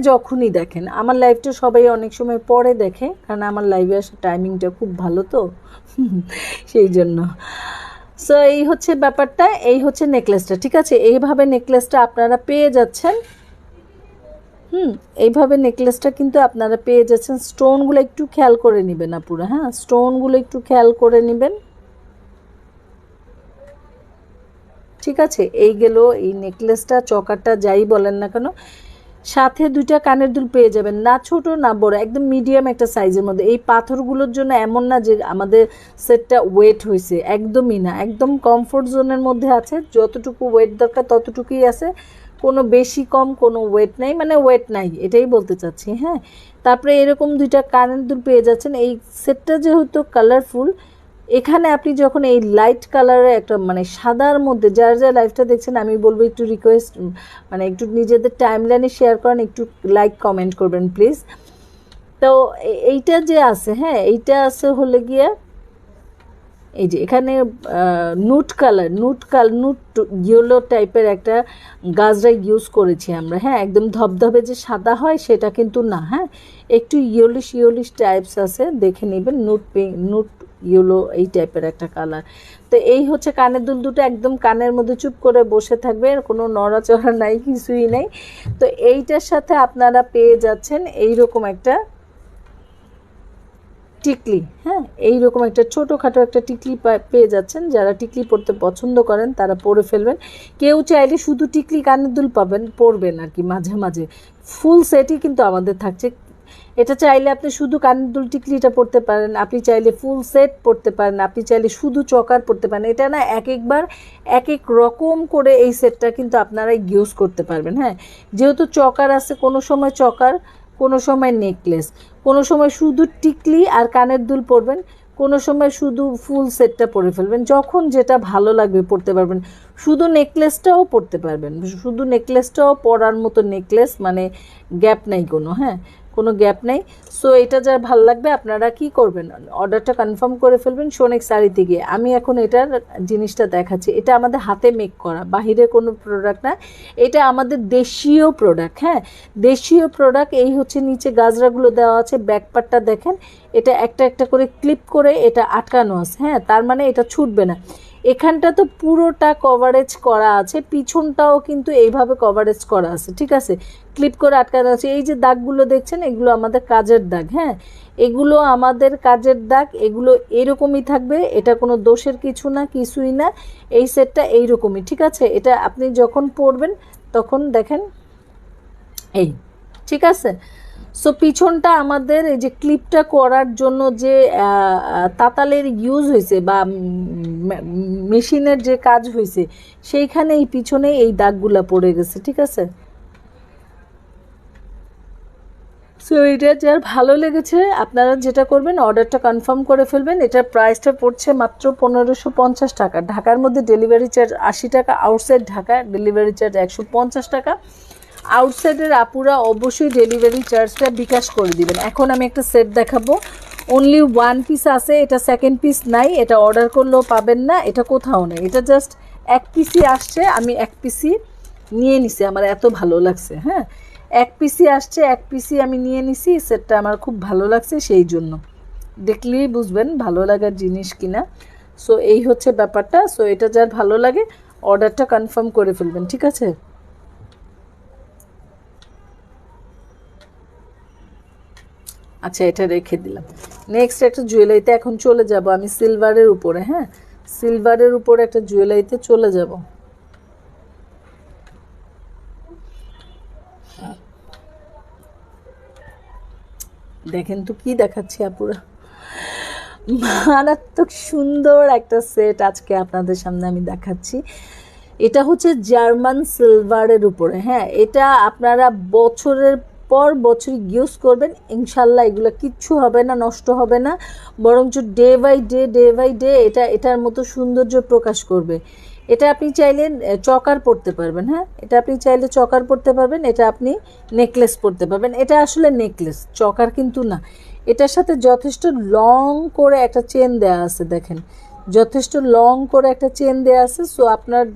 যখনই দেখেন, আমার লাইভটা সবাই অনেক সময় পরে দেখে, কারণ আমার লাইভে আসার টাইমিংটা খুব ভালো তো। সেই জন্য। সো এই হচ্ছে ব্যাপারটা, এই হচ্ছে নেকলেসটা ঠিক আছে? এইভাবে নেকলেসটা আপনারা পেয়ে যাচ্ছেন। হুম, এইভাবে নেকলেসটা কিন্তু আপনারা পেয়ে যাচ্ছেন। স্টোনগুলো একটু খেয়াল করে নেবেন আপুরা হ্যাঁ? স্টোনগুলো একটু খেয়াল করে নেবেন। ঠিক আছে? এই গেল, এই নেকলেসটা চকারটা যাই বলেন না কেন সাথে দুইটা কানের দুল পেয়ে যাবেন। না ছোট, না বড়, একদম মিডিয়াম একটা সাইজের মধ্যে। এই পাথরগুলোর জন্য এমন না যে আমাদের সেটটা ওয়েট হয়েছে একদমই না। একদম কমফোর্ট জোনের মধ্যে আছে, যতটুকু ওয়েট দরকার ততটুকুই আছে। কোনো বেশি, কম, কোনো ওয়েট নাই মানে ওয়েট নাই, এটাই বলতে চাচ্ছি হ্যাঁ? তারপরে এরকম দুইটা কানের দুল পেয়ে যাচ্ছেন। এই সেটটা যেহেতু কালারফুল এখানে আপনি যখন এই লাইট কালারের একটা মানে সাদার মধ্যে যার যার লাইফটা দেখছেন, আমি বলব একটু রিকোয়েস্ট মানে একটু নিজেদের টাইমলাইনে শেয়ার করেন, একটু লাইক কমেন্ট করবেন প্লিজ তো এইটা যে আছে হ্যাঁ এইটা আছে হলে গিয়ে, এই যে এখানে নুট কালার নুট কাল নুট ইয়েলো টাইপের একটা গাজরা ইউজ করেছি আমরা হ্যাঁ একদম ধবধবে যে সাদা হয় সেটা কিন্তু না হ্যাঁ। একটু ইয়েলিশ ইয়েলিশ টাইপস আছে, দেখে নেবেন নুট পিঙ্ক নুট ইয়েলো, এই টাইপের একটা কালার তো এই হচ্ছে কানের দুল দুটো একদম কানের মধ্যে চুপ করে বসে থাকবে, কোনো নড়াচড়া নাই, কিছুই নেই। তো এইটার সাথে আপনারা পেয়ে যাচ্ছেন এই রকম একটা টিকলি হ্যাঁ? এইরকম একটা ছোটোখাটো একটা টিকলি পেয়ে যাচ্ছেন। যারা টিকলি পরতে পছন্দ করেন, তারা পরে ফেলবেন। কেউ চাইলে শুধু টিকলি কানের দুল পাবেন, পরবেন আর কি মাঝে মাঝে। ফুল সেটই কিন্তু আমাদের থাকছে। এটা চাইলে আপনি শুধু কানের দুল টিকলিটা পরতে পারেন, আপনি চাইলে ফুল সেট পরতে পারেন, আপনি চাইলে শুধু চকার পরতে পারেন। এটা না এক একবার এক এক রকম করে এই সেটটা কিন্তু আপনারা ইউজ করতে পারবেন হ্যাঁ? যেহেতু চকার আছে, কোনো সময় চকার, কোনো সময় নেকলেস, কোনো সময় শুধু টিকলি আর কানের দুল পরবেন, কোনো সময় শুধু ফুল সেটটা পরে ফেলবেন, যখন যেটা ভালো লাগবে পরতে পারবেন। শুধু নেকলেসটাও পরতে পারবেন, শুধু নেকলেসটাও পরার মতো নেকলেস মানে গ্যাপ নাই কোনো হ্যাঁ? কোনো গ্যাপ নেই। সো এটা যার ভালো লাগবে, আপনারা কি করবেন? অর্ডারটা কনফার্ম করে ফেলবেন সোনেক শাড়িতে গিয়ে। আমি এখন এটার জিনিসটা দেখাচ্ছি। এটা আমাদের হাতে মেক করা, বাহিরের কোনো প্রোডাক্ট না। এটা আমাদের দেশীয় প্রোডাক্ট হ্যাঁ? দেশীয় প্রোডাক্ট এই হচ্ছে নিচে গাজরাগুলো দেওয়া আছে ব্যাকপার্টটা দেখেন। এটা একটা একটা করে ক্লিপ করে এটা আটকানো আছে হ্যাঁ? তার মানে এটা ছুটবে না। এখানটা তো পুরোটা কভারেজ করা আছে, পিছনটাও কিন্তু এইভাবে কভারেজ করা আছে, ঠিক আছে? ক্লিপ করে আটকানো আছে। এই যে দাগগুলো দেখছেন, এগুলো আমাদের কাজের দাগ হ্যাঁ? এগুলো আমাদের কাজের দাগ, এগুলো এরকমই থাকবে, এটা কোনো দোষের কিছু না, কিছুই না, এই সেটটা এইরকমই, ঠিক আছে? এটা আপনি যখন পরবেন, তখন দেখেন, এই, ঠিক আছে? সো পিছনটা আমাদের এই যে ক্লিপটা করার জন্য যে তাতালের ইউজ হয়েছে বা মেশিনের যে কাজ হয়েছে, সেইখানে এই পিছনে এই দাগগুলা পড়ে গেছে, ঠিক আছে? সো এটা যার ভালো লেগেছে, আপনারা যেটা করবেন অর্ডারটা কনফার্ম করে ফেলবেন। এটার প্রাইসটা পড়ছে মাত্র পনেরোশো পঞ্চাশ টাকা। ঢাকার মধ্যে ডেলিভারি চার্জ আশি টাকা আউটসাইড ঢাকা ডেলিভারি চার্জ একশো পঞ্চাশ টাকা। আউটসাইডের আপুরা অবশ্যই ডেলিভারি চার্জটা বিকাশ করে দিবেন। এখন আমি একটা সেট দেখাবো। অনলি ওয়ান পিস আছে, এটা সেকেন্ড পিস নাই, এটা অর্ডার করলেও পাবেন না, এটা কোথাও নেই। এটা জাস্ট এক পিসি আসছে, আমি এক পিসি নিয়ে নিছি, আমার এত ভালো লাগছে হ্যাঁ? এক পিসি আসছে, এক পিসি আমি নিয়ে নিছি সেটটা আমার খুব ভালো লাগছে সেই জন্য। দেখলেই বুঝবেন ভালো লাগার জিনিস কিনা। সো এই হচ্ছে ব্যাপারটা। সো এটা যার ভালো লাগে অর্ডারটা কনফার্ম করে ফেলবেন, ঠিক আছে? আচ্ছা এটা রেখে দিলাম। নেক্সট একটা জুয়েলারিতে এখন চলে যাব আমি সিলভারের উপরে হ্যাঁ? সিলভারের উপরে একটা জুয়েলারিতে চলে যাব। দেখেন তো কি দেখাচ্ছি আপুরা। মারাত্মক সুন্দর একটা সেট আজকে আপনাদের সামনে আমি দেখাচ্ছি। এটা হচ্ছে জার্মান সিলভারের উপরে হ্যাঁ? এটা আপনারা বছরের পর বছর ইউজ করবেন, ইনশাল্লাহ এগুলো কিচ্ছু হবে না, নষ্ট হবে না। বরঞ্চ day by day day by day এটা, এটার মতো সৌন্দর্য প্রকাশ করবে। এটা আপনি চাইলে চকার পরতে পারবেন হ্যাঁ? এটা আপনি চাইলে চকার পরতে পারবেন, এটা আপনি নেকলেস পরতে পারবেন। এটা আসলে নেকলেস চকার কিন্তু না। এটার সাথে যথেষ্ট লং করে একটা চেন দেওয়া আছে, দেখেন। যথেষ্ট লং করে একটা চেন দেওয়া আছে সো আপনার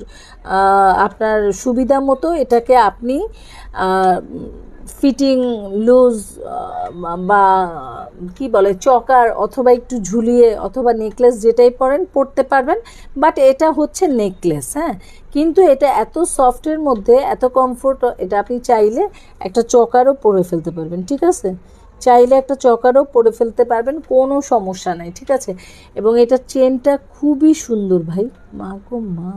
আপনার সুবিধা মতো এটাকে আপনি ফিটিং লুজ বা কি বলে, চকার অথবা একটু ঝুলিয়ে অথবা নেকলেস যেটাই পরেন, পরতে পারবেন। বাট এটা হচ্ছে নেকলেস হ্যাঁ? কিন্তু এটা এত সফটের মধ্যে, এত কমফোর্ট এটা আপনি চাইলে একটা চকারও পরে ফেলতে পারবেন, ঠিক আছে? চাইলে একটা চকারও পরে ফেলতে পারবেন, কোনো সমস্যা নাই, ঠিক আছে? এবং এটা চেনটা খুবই সুন্দর ভাই। মা গো, মা।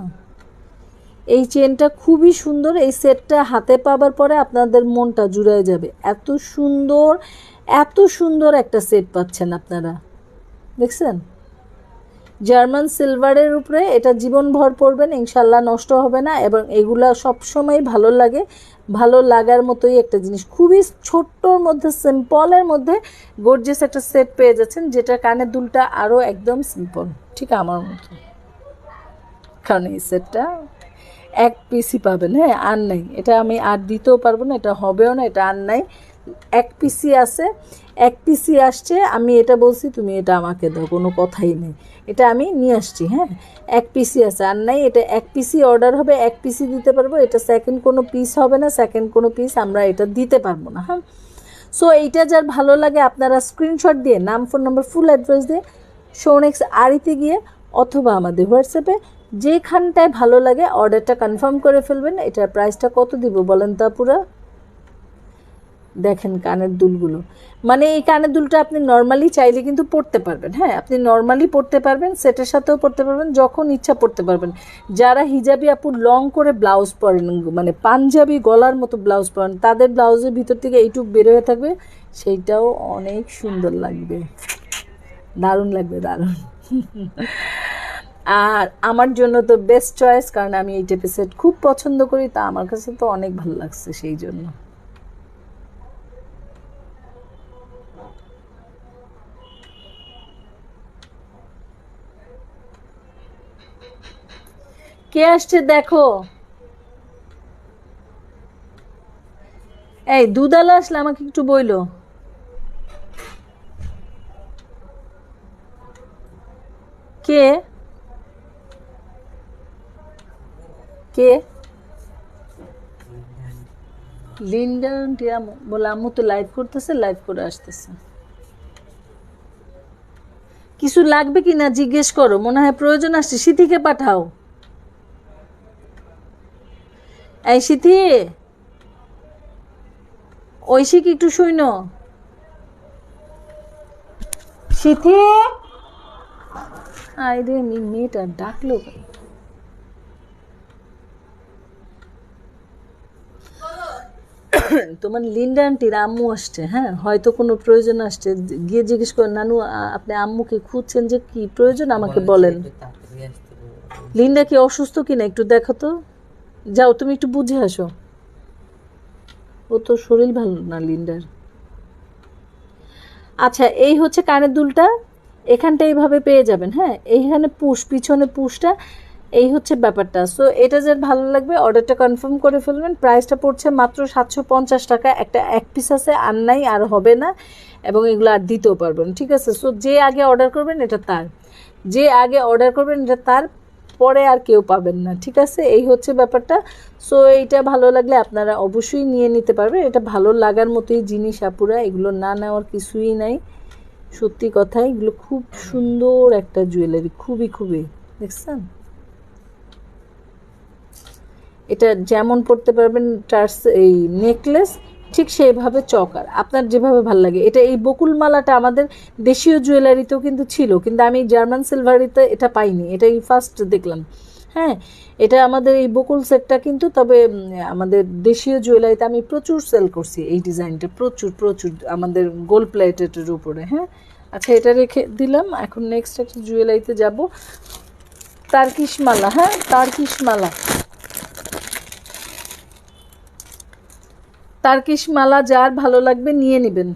এই চেনটা খুবই সুন্দর, এই সেটটা হাতে পাবার পরে আপনাদের মনটা জুড়ে যাবে। এত সুন্দর এত সুন্দর একটা সেট পাচ্ছেন আপনারা। দেখছেন? জার্মান সিলভারের উপরে এটা জীবনভর পরবেন, ইনশাল্লাহ নষ্ট হবে না এবং এগুলা সবসময় ভালো লাগে, ভালো লাগার মতোই একটা জিনিস। খুবই ছোট্টর মধ্যে, সিম্পলের মধ্যে গর্জিয়াস একটা সেট পেয়ে যাচ্ছেন যেটা কানের দুলটা আরও একদম সিম্পল, ঠিক আমার মতো। কারণ এই সেটটা এক পিসই পাবেন হ্যাঁ? আর নাই। এটা আমি আর দিতেও পারব না, এটা হবেও না, এটা আর নাই। এক পিসি আছে, এক পিসি আসছে, আমি এটা বলছি, তুমি এটা আমাকে দাও, কোনো কথাই নেই। এটা আমি নিয়ে আসছি হ্যাঁ? এক পিসি আছে, আর নাই, এটা এক পিসি অর্ডার হবে, এক পিসি দিতে পারব, এটা সেকেন্ড কোনো পিস হবে না সেকেন্ড কোনো পিস আমরা এটা দিতে পারব না হ্যাঁ? সো এইটা যার ভালো লাগে, আপনারা স্ক্রিনশট দিয়ে, নাম ফোন নাম্বার ফুল অ্যাড্রেস দিয়ে শোনেক্স আড়িতে গিয়ে, অথবা আমাদের হোয়াটসঅ্যাপে যেখানটায় ভালো লাগে অর্ডারটা কনফার্ম করে ফেলবেন। এটার প্রাইসটা কত দিব বলেন তা পুরা দেখেন কানের দুলগুলো। মানে এই কানের দুলটা আপনি নর্মালি চাইলে কিন্তু পড়তে পারবেন। হ্যাঁ আপনি নর্মালি পড়তে পারবেন, সেটের সাথেও পড়তে পারবেন, যখন ইচ্ছা পড়তে পারবেন। যারা হিজাবি আপু লং করে ব্লাউজ পরেন মানে পাঞ্জাবি গলার মতো ব্লাউজ পরেন, তাদের ব্লাউজের ভিতর থেকে এইটুক বের হয়ে থাকবে, সেইটাও অনেক সুন্দর লাগবে। দারুণ লাগবে, দারুণ। আর আমার জন্য তো বেস্ট চয়েস কারণ আমি এই টাইপের সেট খুব পছন্দ করি, তা আমার কাছে তো অনেক ভালো লাগছে সেই জন্য। কে আসছে দেখো? এই দুধালা আসলে আমাকে একটু বইলো। কে? কে? লিন্ডা টিয়া বলে আম্মু তো লাইভ করতেছে লাইভ করে আসতেছে। কিছু লাগবে কি না জিজ্ঞেস করো, মনে হয় প্রয়োজন আসছে। সিথিকে পাঠাও। এই সিথি ঐশিক একটু শুইন। সিথি আয় রে মেয়েটা ডাকলো কেন? তোমার লিন্ডা আন্টির আম্মু আসছে হ্যাঁ? হয়তো কোনো প্রয়োজন আসছে। গিয়ে জিজ্ঞেস করেন নানু আপনি আম্মুকে খুঁজছেন যে কি প্রয়োজন? আমাকে বলেন। লিন্ডা কি অসুস্থ কিনা একটু দেখো তো? যাও তুমি একটু বুঝে আসো। ও তো শরীর ভালো না লিন্ডার। আচ্ছা এই হচ্ছে কানের দুলটা। এখানটা এইভাবে পেয়ে যাবেন হ্যাঁ? এইখানে পুশ পিছনে পুশটা। এই হচ্ছে ব্যাপারটা। সো এটা যার ভালো লাগবে অর্ডারটা কনফার্ম করে ফেলবেন। প্রাইসটা পড়ছে মাত্র সাতশো পঞ্চাশ টাকা। একটা এক পিস আছে, আর নাই, আর হবে না। এবং এগুলো আর দিতেও পারবেন, ঠিক আছে? সো যে আগে অর্ডার করবেন, এটা তার। যে আগে অর্ডার করবেন, এটা তার। পরে আর কেউ পাবেন না, ঠিক আছে? এই হচ্ছে ব্যাপারটা। সো এইটা ভালো লাগলে আপনারা অবশ্যই নিয়ে নিতে পারবেন। এটা ভালো লাগার মতোই জিনিস, আপুরা। এগুলো না নেওয়ার কিছুই নাই। সত্যি কথা এগুলো খুব সুন্দর একটা জুয়েলারি খুবই খুবই। দেখছেন? এটা যেমন পড়তে পারবেন টার্স, এই নেকলেস ঠিক সেইভাবে চকার। আপনার যেভাবে ভালো লাগে। এটা এই বকুল মালাটা আমাদের দেশীয় জুয়েলারিতেও কিন্তু ছিল, কিন্তু আমি জার্মান সিলভারিতে এটা পাইনি। এটাই ফার্স্ট দেখলাম। হ্যাঁ এটা আমাদের এই বকুল সেটটা কিন্তু, তবে আমাদের দেশীয় জুয়েলারিতে আমি প্রচুর সেল করছি এই ডিজাইনটা প্রচুর প্রচুর আমাদের গোল্ড প্লেটের উপরে হ্যাঁ। আচ্ছা এটা রেখে দিলাম। এখন নেক্সট একটা জুয়েলারিতে যাব। তার্কিশ মালা হ্যাঁ তার্কিশ মালা তার্কিশ মালা যার ভালো লাগবে নিয়ে নেবেন।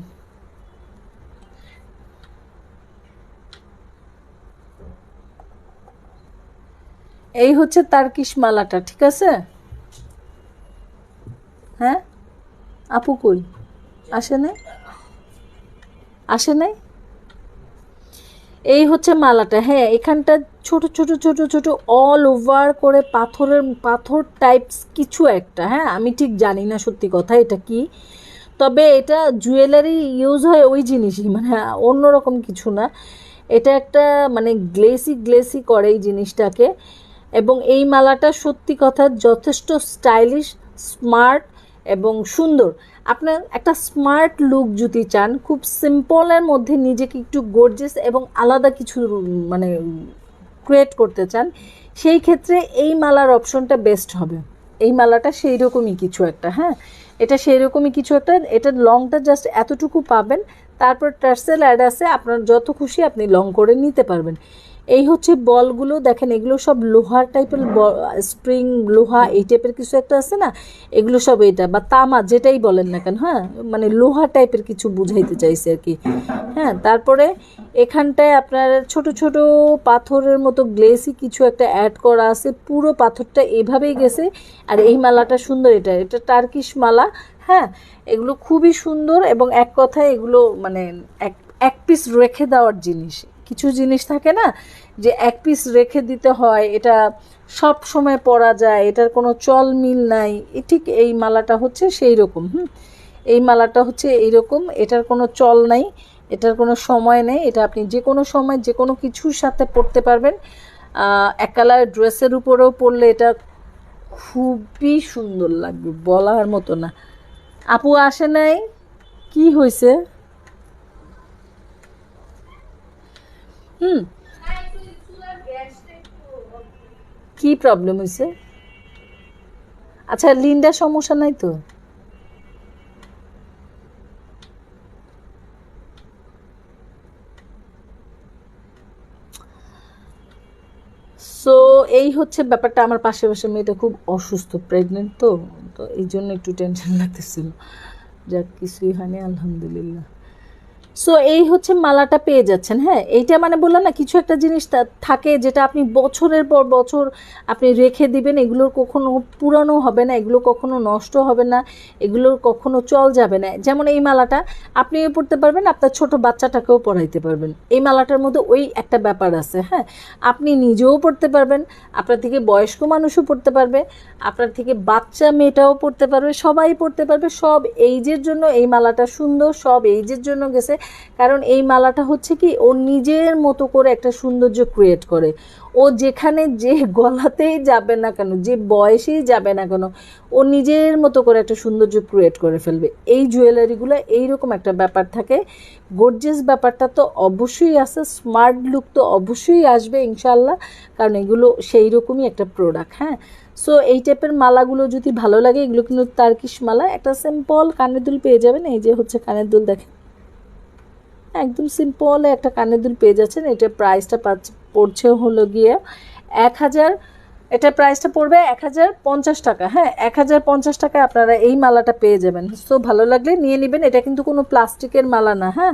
এই হচ্ছে তার্কিশ মালাটা ঠিক আছে? হ্যাঁ? আপু কই? আসে নাই? আসে নাই? এই হচ্ছে মালাটা হ্যাঁ এখানটা ছোট ছোট ছোট ছোট অল ওভার করে পাথরের, পাথর টাইপস কিছু একটা হ্যাঁ আমি ঠিক জানি না সত্যি কথা এটা কি। তবে এটা জুয়েলারি ইউজ হয় ওই জিনিসই মানে অন্যরকম কিছু না। এটা একটা মানে গ্লেসি গ্লেসি করে এই জিনিসটাকে। এবং এই মালাটা সত্যি কথা যথেষ্ট স্টাইলিশ স্মার্ট এবং সুন্দর। আপনার একটা স্মার্ট লুক যদি চান, খুব সিম্পলের মধ্যে নিজেকে একটু গর্জেস এবং আলাদা কিছু মানে ক্রিয়েট করতে চান, সেই ক্ষেত্রে এই মালার অপশনটা বেস্ট হবে। এই মালাটা সেই রকমই কিছু একটা হ্যাঁ? এটা সেই রকমই কিছু একটা, এটা লংটা জাস্ট এতটুকু পাবেন, তারপর টার্সেল অ্যাড আছে, আপনার যত খুশি আপনি লং করে নিতে পারবেন। এই হচ্ছে বলগুলো, দেখেন এগুলো সব লোহার টাইপের স্প্রিং লোহা এই টাইপের কিছু একটা আছে না? এগুলো সব এটা, বা তামা যেটাই বলেন না কেন হ্যাঁ? মানে লোহা টাইপের কিছু বুঝাইতে চাইছে আর কি। হ্যাঁ তারপরে এখানটায় আপনার ছোট ছোট পাথরের মতো গ্লেসি কিছু একটা অ্যাড করা আছে। পুরো পাথরটা এভাবেই গেছে। আর এই মালাটা সুন্দর এটা এটা টার্কিশ মালা হ্যাঁ? এগুলো খুবই সুন্দর এবং এক কথায় এগুলো মানে এক এক পিস রেখে দেওয়ার জিনিস। কিছু জিনিস থাকে না যে এক পিস রেখে দিতে হয়, এটা সব সময় পরা যায়, এটার কোনো চল মিল নাই ঠিক এই মালাটা হচ্ছে সেই রকম, হুম? এই মালাটা হচ্ছে এইরকম এটার কোনো চল নাই, এটার কোনো সময় নেই, এটা আপনি যে কোনো সময় যে কোনো কিছুর সাথে পরতে পারবেন। এক কালার ড্রেসের উপরেও পরলে এটা খুবই সুন্দর লাগবে, বলার মতো না। আপু আসে নাই? কি হয়েছে হুম। কি প্রবলেম হয়েছে আচ্ছা লিন্ডার সমস্যা নাই তো? সো এই হচ্ছে ব্যাপারটা। আমার পাশে পাশে মেয়েটা খুব অসুস্থ প্রেগনেন্ট তো। তো এই জন্য একটু টেনশন লাগতেছিল। যাক, কিছুই হয়নি, আলহামদুলিল্লাহ। সো এই হচ্ছে মালাটা পেয়ে যাচ্ছেন হ্যাঁ? এইটা মানে বললাম না, কিছু একটা জিনিস থাকে যেটা আপনি বছরের পর বছর আপনি রেখে দিবেন এগুলোর কখনো পুরানো হবে না, এগুলো কখনো নষ্ট হবে না এগুলোর কখনো চল যাবে না। যেমন এই মালাটা, আপনিও পড়তে পারবেন, আপনার ছোট বাচ্চাটাকেও পড়াইতে পারবেন। এই মালাটার মধ্যে ওই একটা ব্যাপার আছে হ্যাঁ? আপনি নিজেও পড়তে পারবেন, আপনার থেকে বয়স্ক মানুষও পড়তে পারবে, আপনার থেকে বাচ্চা মেয়েটাও পড়তে পারবে, সবাই পড়তে পারবে, সব এইজের জন্য এই মালাটা সুন্দর, সব এইজের জন্য গেছে। কারণ এই মালাটা হচ্ছে কি, ও নিজের মতো করে একটা সৌন্দর্য ক্রিয়েট করে। ও যেখানে যে গলাতেই যাবে না কেন, যে বয়সেই যাবে না কেন, ও নিজের মতো করে একটা সৌন্দর্য ক্রিয়েট করে ফেলবে। এই জুয়েলারিগুলো এইরকম একটা ব্যাপার থাকে। গর্জেস ব্যাপারটা তো অবশ্যই আসে স্মার্ট লুক তো অবশ্যই আসবে ইনশাল্লাহ কারণ এগুলো সেই রকমই একটা প্রোডাক্ট হ্যাঁ? সো এই টাইপের মালাগুলো যদি ভালো লাগে, এগুলো কিন্তু তার্কিশ মালা, একটা সিম্পল কানের দুল পেয়ে যাবেন। এই যে হচ্ছে কানের দুল, দেখেন। একদম সিম্পল একটা কানের দুল পেয়ে যাচ্ছেন। এটা প্রাইসটা পড়ছে হলো গিয়ে এক হাজার এটা প্রাইসটা পড়বে এক হাজার পঞ্চাশ টাকা। হ্যাঁ এক হাজার পঞ্চাশ টাকায় আপনারা এই মালাটা পেয়ে যাবেন। সো ভালো লাগলে নিয়ে নেবেন। এটা কিন্তু কোনো প্লাস্টিকের মালা না হ্যাঁ?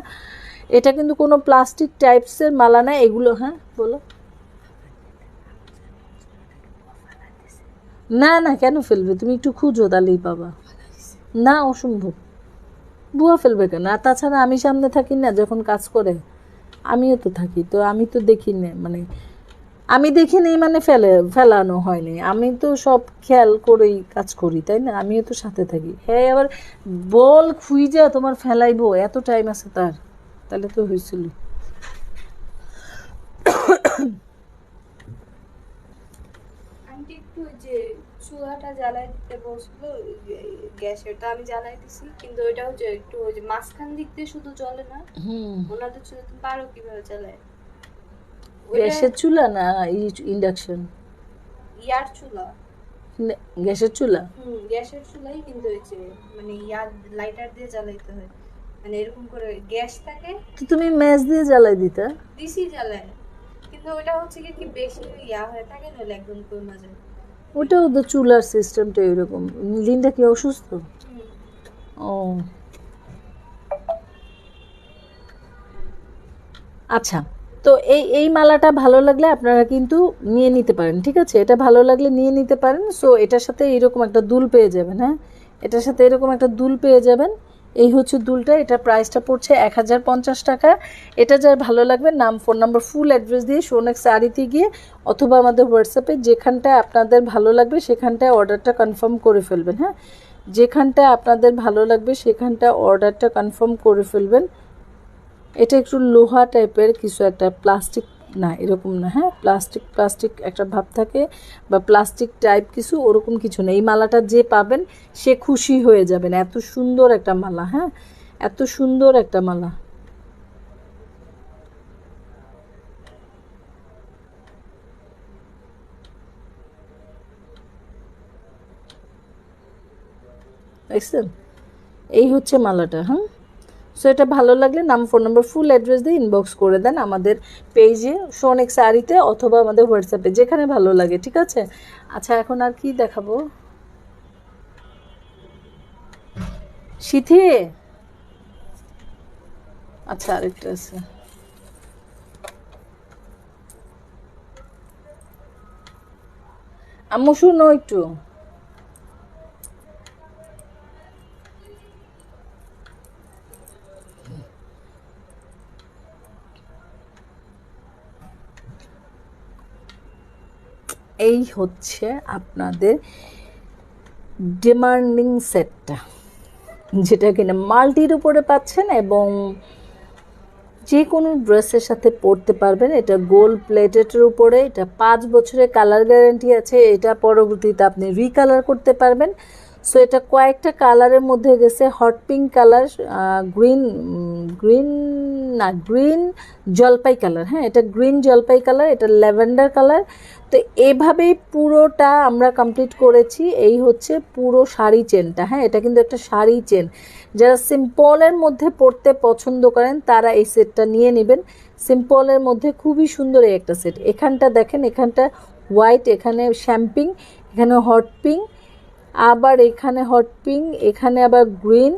এটা কিন্তু কোনো প্লাস্টিক টাইপসের মালা না। এগুলো হ্যাঁ বলো। না না, কেন ফেলবে? তুমি একটু খুঁজো, তাহলেই পাবা। না, অসম্ভব। বুয়া ফেলবে কেন? আর তাছাড়া আমি সামনে থাকি না, যখন কাজ করে, আমিও তো থাকি, তো আমি তো দেখি না মানে আমি দেখি নেই মানে ফেলে, ফেলানো হয়নি আমি তো সব খেয়াল করেই কাজ করি, তাই না? আমিও তো সাথে থাকি। হ্যাঁ আবার বল খুঁজা তোমার ফেলাইবো, এত টাইম আছে তার। তাহলে তো হয়েছিল চুলাটা জ্বালাই দিতে বসল গ্যাসের তা আমি জ্বালাই দিছি কিন্তু ওইটা হচ্ছে একটু ওই যে মাঝখান দিক দিয়ে শুধু জ্বলে না ওনাদের চুলা তুমি পারো কীভাবে চালায় গ্যাসের চুলা না ইন্ডাকশন? ইয়ার চুলা। গ্যাসের চুলা? হুম গ্যাসের চুলাই কিন্তু যে মানে ইয়ার লাইটার দিয়ে জ্বালাইতে হয় মানে এরকম করে গ্যাস থাকে। তো তুমি ম্যাচ দিয়ে জ্বালাই দিতা? দিছি জ্বালায় কিন্তু ওইটা হচ্ছে কি বেশি ইয়া হয়ে থাকে নইলে একদম কমে যায়। ওটাও তো চুলার সিস্টেমটা এরকম। লিনটা কি অসুস্থ? ও। আচ্ছা তো এই এই মালাটা ভালো লাগলে আপনারা কিন্তু নিয়ে নিতে পারেন, ঠিক আছে? এটা ভালো লাগলে নিয়ে নিতে পারেন সো এটার সাথে এরকম একটা দুল পেয়ে যাবেন হ্যাঁ? এটার সাথে এরকম একটা দুল পেয়ে যাবেন এই হচ্ছে দুলটা, এটা প্রাইসটা পড়ছে এক হাজার পঞ্চাশ টাকা। এটা যার ভালো লাগবে, নাম ফোন নাম্বার ফুল অ্যাড্রেস দিয়ে সোনেক শাড়িতে গিয়ে অথবা আমাদের হোয়াটসঅ্যাপে যেখানটায় আপনাদের ভালো লাগবে, সেখানটায় অর্ডারটা কনফার্ম করে ফেলবেন হ্যাঁ? যেখানটা আপনাদের ভালো লাগবে সেখানটা অর্ডারটা কনফার্ম করে ফেলবেন। এটা একটু লোহা টাইপের কিছু একটা প্লাস্টিক না, এরকম না হ্যাঁ? প্লাস্টিক প্লাস্টিক একটা ভাব থাকে বা প্লাস্টিক টাইপ কিছু, ওরকম কিছু না। এই মালাটা যে পাবেন, সে খুশি হয়ে যাবেন। এত সুন্দর একটা মালা হ্যাঁ? এত সুন্দর একটা মালা। এই হচ্ছে মালাটা হ্যাঁ? সো এটা ভালো লাগলে নাম ফোন নাম্বার ফুল অ্যাড্রেস দিয়ে ইনবক্স করে দেন আমাদের পেজে সোনেক শাড়িতে অথবা আমাদের হোয়াটসঅ্যাপে যেখানে ভালো লাগে, ঠিক আছে? আচ্ছা এখন আর কি দেখাবো? শীতে আচ্ছা আরেকটা আছে। আম্মু, শুনো একটু। এই হচ্ছে আপনাদের ডিমান্ডিং সেটটা যেটা কিনা মাল্টির উপরে পাচ্ছেন এবং যে কোনো ড্রেসের সাথে পরতে পারবেন। এটা গোল্ড প্লেটেটের উপরে, এটা পাঁচ বছরের কালার গ্যারেন্টি আছে, এটা পরবর্তীতে আপনি রিকালার করতে পারবেন। সো এটা কয়েকটা কালারের মধ্যে গেছে hot pink colour green green না গ্রিন জলপাই কালার হ্যাঁ এটা গ্রিন জলপাই কালার এটা ল্যাভেন্ডার কালার তো এভাবেই পুরোটা আমরা কমপ্লিট করেছি, এই হচ্ছে পুরো শাড়ি চেনটা হ্যাঁ এটা কিন্তু একটা শাড়ি চেন যারা সিম্পলের মধ্যে পড়তে পছন্দ করেন, তারা এই সেটটা নিয়ে নেবেন। সিম্পলের মধ্যে খুবই সুন্দর একটা সেট এখানটা দেখেন, এখানটা হোয়াইট এখানে শ্যাম্পিং এখানে হট পিঙ্ক আবার এখানে হট পিঙ্ক এখানে আবার গ্রিন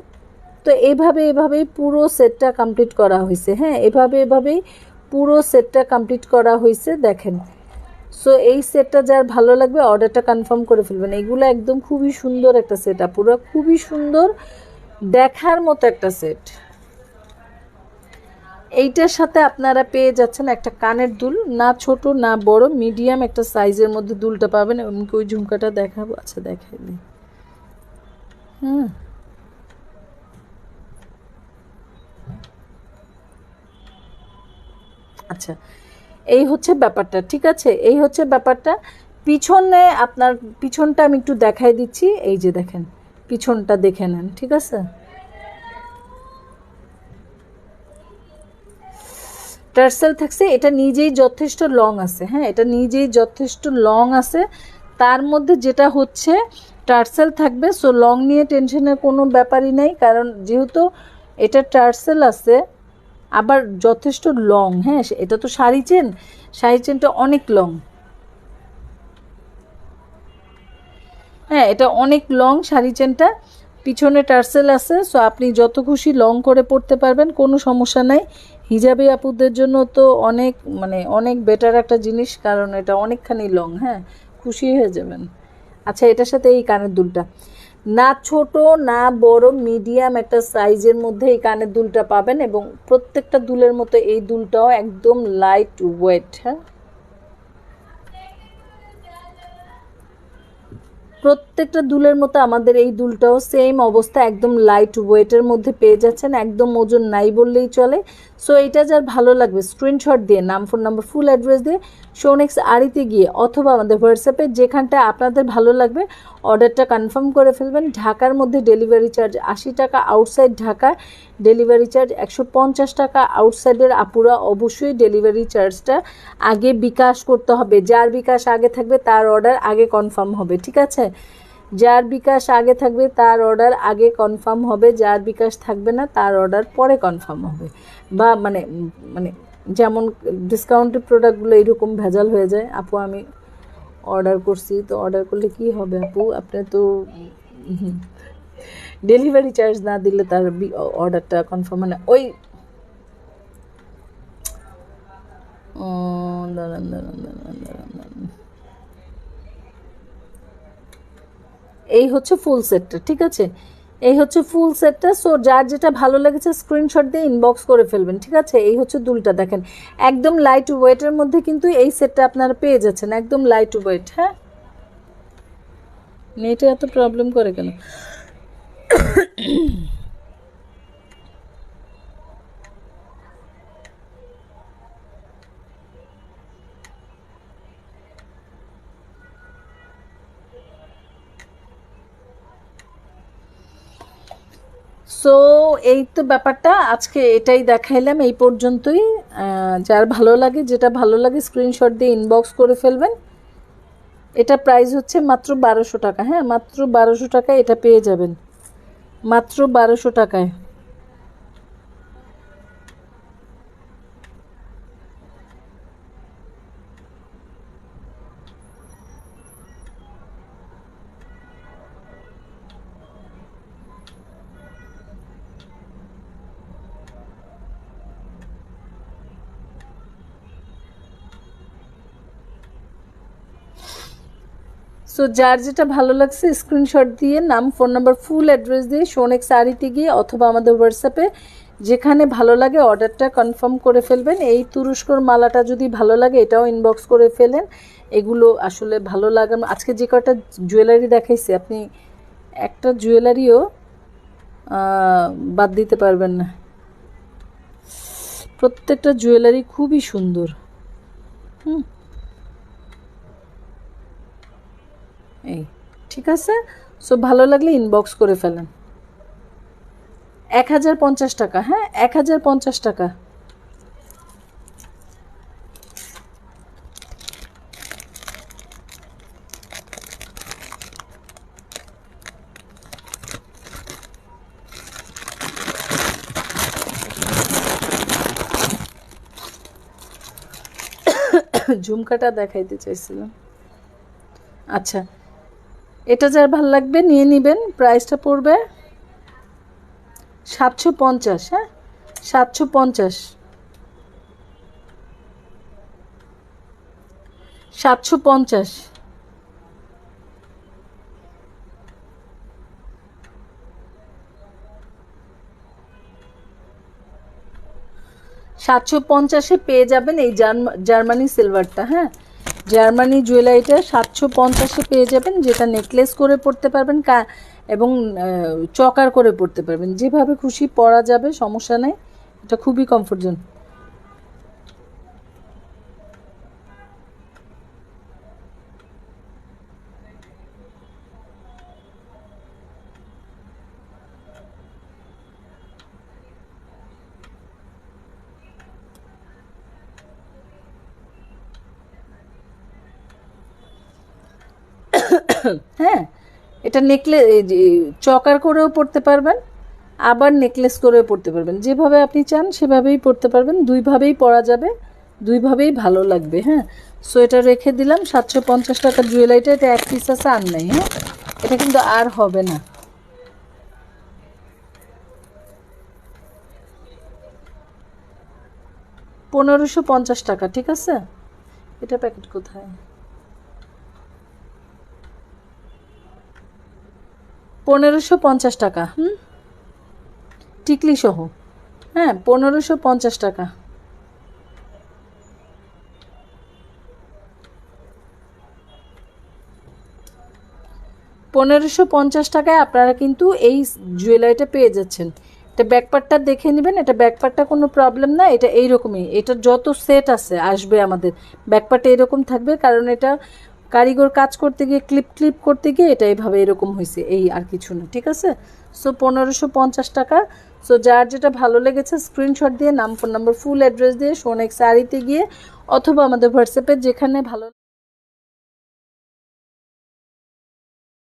তো এভাবে এভাবেই পুরো সেটটা কমপ্লিট করা হয়েছে হ্যাঁ? এভাবে এভাবেই পুরো সেটটা কমপ্লিট করা হয়েছে, দেখেন। সো এই সেটটা যার ভালো লাগবে অর্ডারটা কনফার্ম করে ফেলবেন। এগুলো একদম খুবই সুন্দর একটা সেট পুরো খুবই সুন্দর দেখার মতো একটা সেট এইটার সাথে আপনারা পেয়ে যাচ্ছেন একটা কানের দুল, না ছোট, না বড়, মিডিয়াম একটা সাইজের মধ্যে দুলটা পাবেন এমনকি ওই ঝুমকাটা দেখাবো? আচ্ছা দেখাই হুম। আচ্ছা এই হচ্ছে ব্যাপারটা, ঠিক আছে? এই হচ্ছে ব্যাপারটা। পিছনে আপনার, পিছনটা আমি একটু দেখাই দিচ্ছি। এই যে দেখেন, পিছনটা দেখে নেন, ঠিক আছে? টার্সেল থাকছে, এটা নিজেই যথেষ্ট লং আছে হ্যাঁ? এটা নিজেই যথেষ্ট লং আছে। তার মধ্যে যেটা হচ্ছে, টার্সেল থাকবে সো লং নিয়ে টেনশনের কোনো ব্যাপারই নেই, কারণ যেহেতু এটা টার্সেল আছে, আবার যথেষ্ট লং হ্যাঁ? এটা তো শাড়ি চেন শাড়ি চেনটা অনেক লং হ্যাঁ এটা অনেক লং শাড়ি চেনটা পিছনে টার্সেল আছে সো আপনি যত খুশি লং করে পড়তে পারবেন, কোনো সমস্যা নাই। হিজাবি আপুদের জন্য তো অনেক মানে অনেক বেটার একটা জিনিস, কারণ এটা অনেকখানি লং হ্যাঁ? খুশি হয়ে যাবেন। আচ্ছা এটার সাথে এই কানের দুলটা। না ছোট, না বড় মিডিয়াম একটা সাইজের মধ্যে এই কানের দুলটা পাবেন এবং প্রত্যেকটা দুলের মতো এই দুলটাও একদম লাইট ওয়েট হ্যাঁ? প্রত্যেকটা দুলের মতো আমাদের এই দুলটাও সেম অবস্থা, একদম লাইট ওয়েটের মধ্যে পেয়ে যাচ্ছেন, একদম ওজন নাই বললেই চলে। সো এটা যার ভালো লাগবে স্ক্রিনশট দিয়ে, নাম ফোন নাম্বার ফুল অ্যাড্রেস দিয়ে শোনেক্স আড়িতে গিয়ে অথবা আমাদের হোয়াটসঅ্যাপে যেখানটা আপনাদের ভালো লাগবে অর্ডারটা কনফার্ম করে ফেলবেন। ঢাকার মধ্যে ডেলিভারি চার্জ আশি টাকা আউটসাইড ঢাকা ডেলিভারি চার্জ একশো পঞ্চাশ টাকা আউটসাইডের আপুরা অবশ্যই ডেলিভারি চার্জটা আগে বিকাশ করতে হবে। যার বিকাশ আগে থাকবে, তার অর্ডার আগে কনফার্ম হবে, ঠিক আছে? যার বিকাশ আগে থাকবে, তার অর্ডার আগে কনফার্ম হবে। যার বিকাশ থাকবে না, তার অর্ডার পরে কনফার্ম হবে। বা মানে মানে যেমন ডিসকাউন্টেড প্রোডাক্টগুলো এইরকম ভেজাল হয়ে যায়, আপু, আমি অর্ডার করছি, তো অর্ডার করলে কি হবে, আপু? আপনি তো ডেলিভারি চার্জ না দিলে তার অর্ডারটা কনফার্ম মানে ওই দাঁড়ান দাঁড়ান দাঁড়ান দাঁড়ান দাঁড়ান। এই হচ্ছে ফুল সেটটা ঠিক আছে? এই হচ্ছে ফুল সেটটা সো যার যেটা ভালো লেগেছে স্ক্রিনশট দিয়ে ইনবক্স করে ফেলবেন, ঠিক আছে? এই হচ্ছে দুলটা, দেখেন, একদম লাইট ওয়েটের মধ্যে কিন্তু এই সেটটা আপনারা পেয়ে যাচ্ছেন, একদম লাইট ওয়েট হ্যাঁ? নেটে এত প্রবলেম করে কেন? সো এই তো ব্যাপারটা। আজকে এটাই দেখাইলাম। এই পর্যন্তই। যার ভালো লাগে, যেটা ভালো লাগে স্ক্রিনশট দিয়ে ইনবক্স করে ফেলবেন। এটা প্রাইস হচ্ছে মাত্র বারোশো টাকা। হ্যাঁ মাত্র বারোশো টাকায় এটা পেয়ে যাবেন। মাত্র বারোশো টাকায়। সো যার যেটা ভালো লাগছে স্ক্রিনশট দিয়ে, নাম ফোন নাম্বার ফুল অ্যাড্রেস দিয়ে সোনেক শাড়িতে গিয়ে অথবা আমাদের হোয়াটসঅ্যাপে যেখানে ভালো লাগে অর্ডারটা কনফার্ম করে ফেলবেন। এই তুরস্কর মালাটা যদি ভালো লাগে, এটাও ইনবক্স করে ফেলেন। এগুলো আসলে ভালো লাগে আজকে যে কটা জুয়েলারি দেখাইছি, আপনি একটা জুয়েলারিও বাদ দিতে পারবেন না। প্রত্যেকটা জুয়েলারি খুবই সুন্দর। হুম। এই, ঠিক আছে? সো ভালো লাগলে ইনবক্স করে ফেলেন। এক হাজার পঞ্চাশ টাকা হ্যাঁ? এক হাজার পঞ্চাশ টাকা। ঝুমকাটা দেখাইতে চাইছিলাম। আচ্ছা এটা যার ভালো লাগবে, নিয়ে নেবেন প্রাইসটা পড়বে সাতশো পঞ্চাশ হ্যাঁ? সাতশো পঞ্চাশ। সাতশো পঞ্চাশ। সাতশো পঞ্চাশে পেয়ে যাবেন এই জার্মা- জার্মানি সিলভারটা হ্যাঁ? জার্মানি জুয়েলারিটা সাতশো পঞ্চাশে পেয়ে যাবেন, যেটা নেকলেস করে পড়তে পারবেন, কা এবং চকার করে পড়তে পারবেন। যেভাবে খুশি পরা যাবে, সমস্যা নেই। এটা খুবই কমফোর্ট জোন হ্যাঁ এটা নেকলে চকার করেও পড়তে পারবেন, আবার নেকলেস করেও পড়তে পারবেন। যেভাবে আপনি চান সেভাবেই পড়তে পারবেন, দুইভাবেই পরা যাবে, দুইভাবেই ভালো লাগবে হ্যাঁ। সো এটা রেখে দিলাম, সাতশো পঞ্চাশ টাকার জুয়েলারিটা এটা এক পিস আছে, আর নেই হ্যাঁ। এটা কিন্তু আর হবে না। পনেরোশো পঞ্চাশ টাকা, ঠিক আছে? এটা প্যাকেট কোথায়? পনেরোশো পঞ্চাশ টাকা। হুম? টিকলি সহ হ্যাঁ পনেরোশো পঞ্চাশ টাকা। পনেরোশো পঞ্চাশ টাকায় আপনারা কিন্তু এই জুয়েলারিটা পেয়ে যাচ্ছেন। এটা ব্যাকপার্টটা দেখে নেবেন এটা ব্যাকপার্টটা কোনো প্রবলেম না এটা এইরকমই। এটা যত সেট আছে আসবে আমাদের। ব্যাকপার্টে এরকম থাকবে কারণ এটা কারিগর কাজ করতে গিয়ে ক্লিপ ক্লিপ করতে গিয়ে এটা এইভাবে এরকম হয়েছে এই আর কিছু না, ঠিক আছে? সো পনেরোশো পঞ্চাশ টাকা। সো যার যেটা ভালো লেগেছে স্ক্রিনশট দিয়ে, নাম ফোন নাম্বার ফুল অ্যাড্রেস দিয়ে সোনেক শাড়িতে গিয়ে, অথবা আমাদের হোয়াটসঅ্যাপে যেখানে ভালো